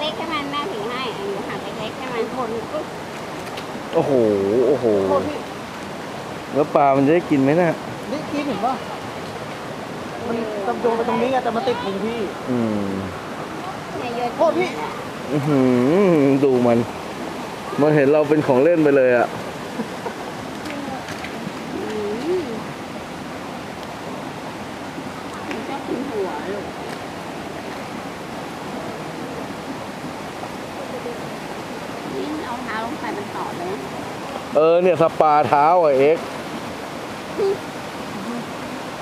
เล็กๆใช่ไหมแม่ถือให้หนูหั่นเล็กๆใช่ไหมคนก็โอ้โห โอ้โหโทษพี่แล้วปลามันจะได้กินไหมน่ะ นี่กินเห็นป่ะมันตำโยงไปตรงนี้ไงแต่มันติดพุงพี่ อืมเนี่ยเยอะโทษพี่ อื้อหือดูมัน มันเห็นเราเป็นของเล่นไปเลยอะอืมมันชอบกินหัวลูกนี่เอาเท้าลงไปมันต่อเลยนะเออเนี่ยสปาเท้าอะเอ็กซ์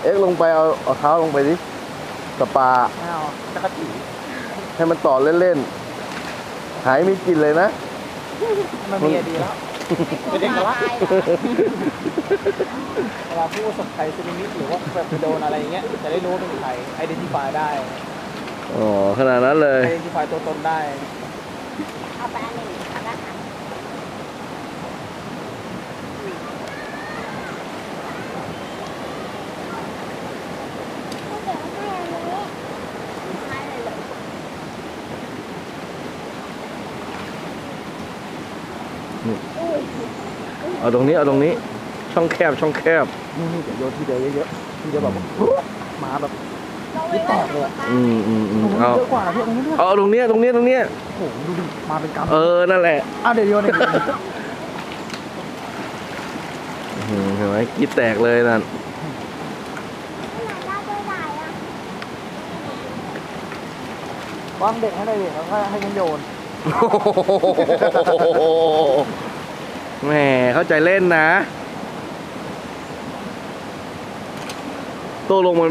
เอ็กซ์ลงไปเอาเอาเท้าลงไปดิสปาไม่เอาจักรจีให้มันต่อเล่นๆหายมีกลินเลยนะ มันมีไอเดียแล้วเป็นเอกลักษณ์ตายเหรอเวลาผู้ประสบภัยสึนามิหรือว่าแบบไปโดนอะไรอย่างเงี้ยจะได้รู้ว่าเป็นใคร identify ได้อ๋อขนาดนั้นเลย identify ตัวตนได้เอาไปอันหนึ่งเอาละค่ะ เอาตรงนี้เอาตรงนี้ ช่องแคบช่องแคบนี่นี่เดี๋ยวโยนทีเดียวเยอะๆทีเดียวแบบมาแบบนี่แตกเลยอะอืมอืมอืมตรงนี้เอาเยอะกว่าพี่ตรงนี้ด้วยเอาตรงเนี้ยตรงเนี้ยตรงเนี้ยโอ้โหดูดิมาเป็นกำเออนั่นแหละอะเดี๋ยวโยนอีกอื้อหือเห็นไหมกรีดแตกเลยนั่นวางเด็กให้ได้ดิแล้วก็ให้มันโยน แหมเข้าใจเล่นนะ ตัวลงมัน